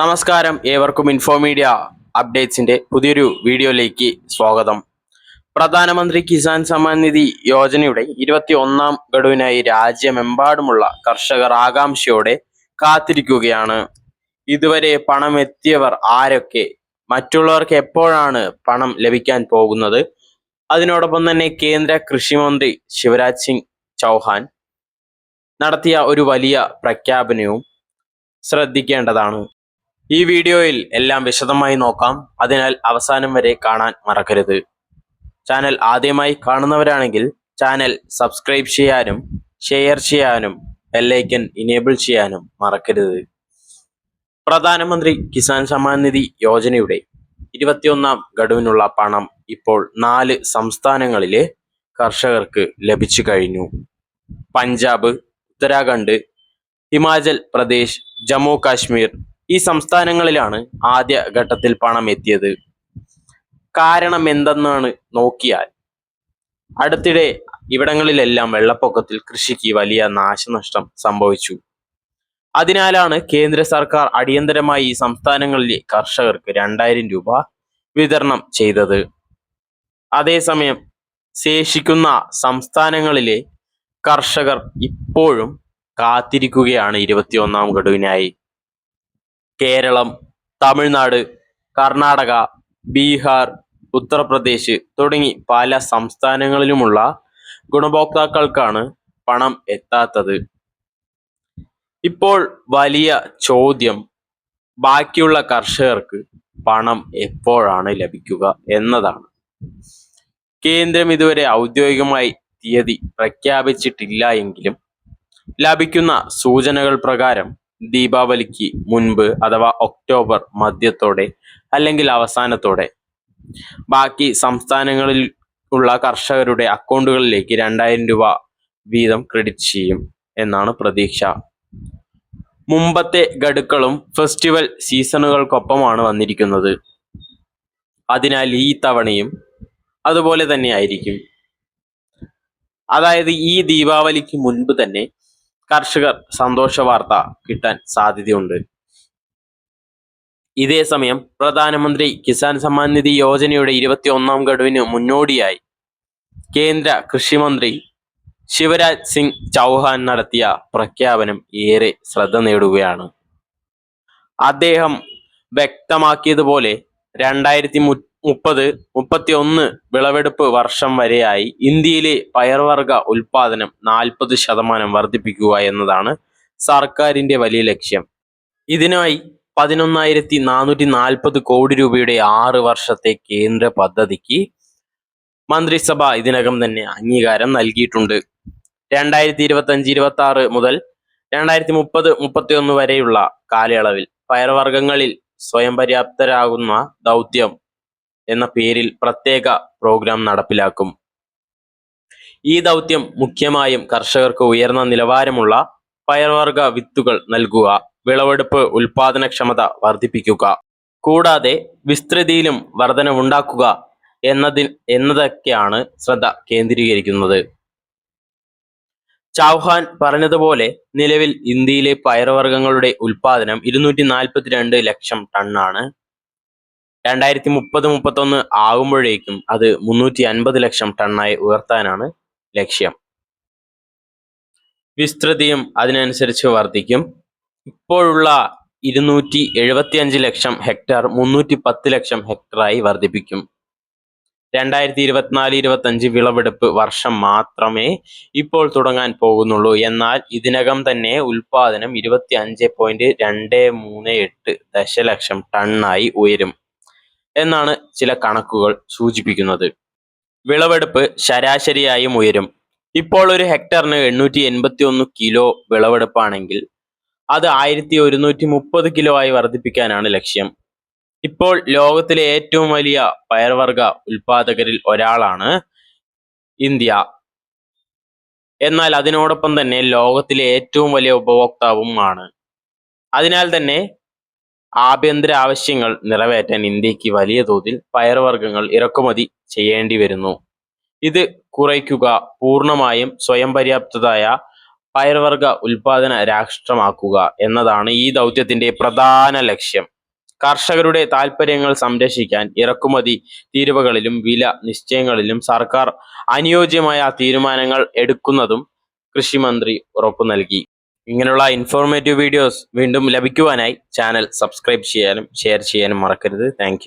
നമസ്കാരം. ഏവർക്കും ഇൻഫോമീഡിയ അപ്ഡേറ്റ്സിന്റെ പുതിയൊരു വീഡിയോയിലേക്ക് സ്വാഗതം. പ്രധാനമന്ത്രി കിസാൻ സമ്മാൻ നിധി യോജനയുടെ ഇരുപത്തി ഒന്നാം ഗഡുവിനായി രാജ്യമെമ്പാടുമുള്ള കർഷകർ ആകാംക്ഷയോടെ കാത്തിരിക്കുകയാണ്. ഇതുവരെ പണം എത്തിയവർ ആരൊക്കെ? മറ്റുള്ളവർക്ക് എപ്പോഴാണ് പണം ലഭിക്കാൻ പോകുന്നത്? അതിനോടൊപ്പം തന്നെ കേന്ദ്ര കൃഷിമന്ത്രി ശിവരാജ് സിംഗ് ചൗഹാൻ നടത്തിയ ഒരു വലിയ പ്രഖ്യാപനവും ശ്രദ്ധിക്കേണ്ടതാണ്. ഈ വീഡിയോയിൽ എല്ലാം വിശദമായി നോക്കാം. അതിനാൽ അവസാനം വരെ കാണാൻ മറക്കരുത്. ചാനൽ ആദ്യമായി കാണുന്നവരാണെങ്കിൽ ചാനൽ സബ്സ്ക്രൈബ് ചെയ്യാനും ഷെയർ ചെയ്യാനും ബെല്ലൈക്കൻ ഇനേബിൾ ചെയ്യാനും മറക്കരുത്. പ്രധാനമന്ത്രി കിസാൻ സമ്മാൻ നിധി യോജനയുടെ ഇരുപത്തിയൊന്നാം ഗഡുവിനുള്ള പണം ഇപ്പോൾ നാല് സംസ്ഥാനങ്ങളിലെ കർഷകർക്ക് ലഭിച്ചു കഴിഞ്ഞു. പഞ്ചാബ് ഉത്തരാഖണ്ഡ് ഹിമാചൽ പ്രദേശ് ജമ്മു കാശ്മീർ ഈ സംസ്ഥാനങ്ങളിലാണ് ആദ്യ ഘട്ടത്തിൽ പണം എത്തിയത്. കാരണം എന്തെന്നാണ് നോക്കിയാൽ അടുത്തിടെ ഇവിടങ്ങളിലെല്ലാം വെള്ളപ്പൊക്കത്തിൽ കൃഷിക്ക് വലിയ നാശനഷ്ടം സംഭവിച്ചു. അതിനാലാണ് കേന്ദ്ര സർക്കാർ അടിയന്തരമായി ഈ സംസ്ഥാനങ്ങളിലെ കർഷകർക്ക് രണ്ടായിരം രൂപ വിതരണം ചെയ്തത്. അതേസമയം ശേഷിക്കുന്ന സംസ്ഥാനങ്ങളിലെ കർഷകർ ഇപ്പോഴും കാത്തിരിക്കുകയാണ് ഇരുപത്തിയൊന്നാം ഗഡുവിനായി. കേരളം തമിഴ്നാട് കർണാടക ബീഹാർ ഉത്തർപ്രദേശ് തുടങ്ങി പല സംസ്ഥാനങ്ങളിലുമുള്ള ഗുണഭോക്താക്കൾക്കാണ് പണം എത്താത്തത്. ഇപ്പോൾ വലിയ ചോദ്യം ബാക്കിയുള്ള കർഷകർക്ക് പണം എപ്പോഴാണ് ലഭിക്കുക എന്നതാണ്. കേന്ദ്രം ഇതുവരെ ഔദ്യോഗികമായി തീയതി പ്രഖ്യാപിച്ചിട്ടില്ല എങ്കിലും ലഭിക്കുന്ന സൂചനകൾ പ്രകാരം ദീപാവലിക്ക് മുൻപ് അഥവാ ഒക്ടോബർ മധ്യത്തോടെ അല്ലെങ്കിൽ അവസാനത്തോടെ. ബാക്കി സംസ്ഥാനങ്ങളിൽ ഉള്ള കർഷകരുടെ അക്കൗണ്ടുകളിലേക്ക് രണ്ടായിരം രൂപ വീതം ക്രെഡിറ്റ് ചെയ്യും എന്നാണ് പ്രതീക്ഷ. മുമ്പത്തെ ഗഡുക്കളും ഫെസ്റ്റിവൽ സീസണുകൾക്കൊപ്പമാണ് വന്നിരിക്കുന്നത്. അതിനാൽ ഈ തവണയും അതുപോലെ തന്നെ ആയിരിക്കും. അതായത് ഈ ദീപാവലിക്ക് മുൻപ് തന്നെ കർഷകർ സന്തോഷ വാർത്ത കിട്ടാൻ സാധ്യതയുണ്ട്. ഇതേ സമയം പ്രധാനമന്ത്രി കിസാൻ സമ്മാൻ നിധി യോജനയുടെ ഇരുപത്തി ഒന്നാം ഗഡുവിന് മുന്നോടിയായി കേന്ദ്ര കൃഷിമന്ത്രി ശിവരാജ് സിംഗ് ചൗഹാൻ നടത്തിയ പ്രഖ്യാപനം ഏറെ ശ്രദ്ധ നേടുകയാണ്. അദ്ദേഹം വ്യക്തമാക്കിയതുപോലെ രണ്ടായിരത്തി മുപ്പത് മുപ്പത്തി ഒന്ന് വിളവെടുപ്പ് വർഷം വരെയായി ഇന്ത്യയിലെ പയർവർഗ ഉൽപാദനം നാൽപ്പത് ശതമാനം വർദ്ധിപ്പിക്കുക എന്നതാണ് സർക്കാരിന്റെ വലിയ ലക്ഷ്യം. ഇതിനായി പതിനൊന്നായിരത്തി നാനൂറ്റി നാൽപ്പത് കോടി രൂപയുടെ ആറ് വർഷത്തെ കേന്ദ്ര പദ്ധതിക്ക് മന്ത്രിസഭ ഇതിനകം തന്നെ അംഗീകാരം നൽകിയിട്ടുണ്ട്. രണ്ടായിരത്തി ഇരുപത്തി അഞ്ച് ഇരുപത്തി ആറ് മുതൽ രണ്ടായിരത്തി മുപ്പത് മുപ്പത്തി ഒന്ന് വരെയുള്ള കാലയളവിൽ പയർവർഗങ്ങളിൽ സ്വയം പര്യാപ്തരാകുന്ന ദൗത്യം എന്ന പേരിൽ പ്രത്യേക പ്രോഗ്രാം നടപ്പിലാക്കും. ഈ ദൗത്യം മുഖ്യമായും കർഷകർക്ക് ഉയർന്ന നിലവാരമുള്ള പയർവർഗ വിത്തുകൾ നൽകുക വിളവെടുപ്പ് ഉൽപാദനക്ഷമത വർദ്ധിപ്പിക്കുക കൂടാതെ വിസ്തൃതിയിലും വർധനവുണ്ടാക്കുക എന്നതി എന്നതൊക്കെയാണ് ശ്രദ്ധ കേന്ദ്രീകരിക്കുന്നത്. ചൗഹാൻ പറഞ്ഞതുപോലെ നിലവിൽ ഇന്ത്യയിലെ പയർവർഗങ്ങളുടെ ഉൽപാദനം ഇരുന്നൂറ്റി നാൽപ്പത്തിരണ്ട് ലക്ഷം ടണ്ണാണ്. രണ്ടായിരത്തി മുപ്പത് മുപ്പത്തൊന്ന് ആകുമ്പോഴേക്കും അത് മുന്നൂറ്റി അൻപത് ലക്ഷം ടണ്ണായി ഉയർത്താനാണ് ലക്ഷ്യം. വിസ്തൃതിയും അതിനനുസരിച്ച് വർദ്ധിക്കും. ഇപ്പോഴുള്ള ഇരുന്നൂറ്റി എഴുപത്തിയഞ്ച് ലക്ഷം ഹെക്ടർ മുന്നൂറ്റി പത്ത് ലക്ഷം ഹെക്ടറായി വർദ്ധിപ്പിക്കും. രണ്ടായിരത്തി ഇരുപത്തിനാല് ഇരുപത്തഞ്ച് വിളവെടുപ്പ് വർഷം മാത്രമേ ഇപ്പോൾ തുടങ്ങാൻ പോകുന്നുള്ളൂ. എന്നാൽ ഇതിനകം തന്നെ ഉൽപാദനം ഇരുപത്തി അഞ്ച് പോയിന്റ് രണ്ട് മൂന്ന് എട്ട് ദശലക്ഷം ടണ്ണായി ഉയരും. എന്നാണ് ചില കണക്കുകൾ സൂചിപ്പിക്കുന്നത്. വിളവെടുപ്പ് ശരാശരിയായും ഉയരും. ഇപ്പോൾ ഒരു ഹെക്ടറിന് എണ്ണൂറ്റി എൺപത്തി ഒന്ന് കിലോ വിളവെടുപ്പാണെങ്കിൽ അത് ആയിരത്തി ഒരുന്നൂറ്റി മുപ്പത് കിലോ ആയി വർദ്ധിപ്പിക്കാനാണ് ലക്ഷ്യം. ഇപ്പോൾ ലോകത്തിലെ ഏറ്റവും വലിയ പയർവർഗ ഉൽപാദകരിൽ ഒരാളാണ് ഇന്ത്യ. എന്നാൽ അതിനോടൊപ്പം തന്നെ ലോകത്തിലെ ഏറ്റവും വലിയ ഉപഭോക്താവും ആണ്. അതിനാൽ തന്നെ ആഭ്യന്തര ആവശ്യങ്ങൾ നിറവേറ്റാൻ ഇന്ത്യയ്ക്ക് വലിയ തോതിൽ പയർവർഗങ്ങൾ ഇറക്കുമതി ചെയ്യേണ്ടി വരുന്നു. ഇത് കുറയ്ക്കുക പൂർണമായും സ്വയം പര്യാപ്തതായ പയർവർഗ ഉൽപാദന രാഷ്ട്രമാക്കുക എന്നതാണ് ഈ ദൗത്യത്തിന്റെ പ്രധാന ലക്ഷ്യം. കർഷകരുടെ താൽപ്പര്യങ്ങൾ സംരക്ഷിക്കാൻ ഇറക്കുമതി തീരുവകളിലും വില നിശ്ചയങ്ങളിലും സർക്കാർ അനുയോജ്യമായ തീരുമാനങ്ങൾ എടുക്കുന്നതും കൃഷിമന്ത്രി ഉറപ്പു നൽകി ഇങ്ങനെയുള്ള ഇൻഫോർമേറ്റീവ് വീഡിയോസ് വീണ്ടും ലഭിക്കുവാനായി ചാനൽ സബ്സ്ക്രൈബ് ചെയ്യാനും ഷെയർ ചെയ്യാനും മറക്കരുത്. താങ്ക്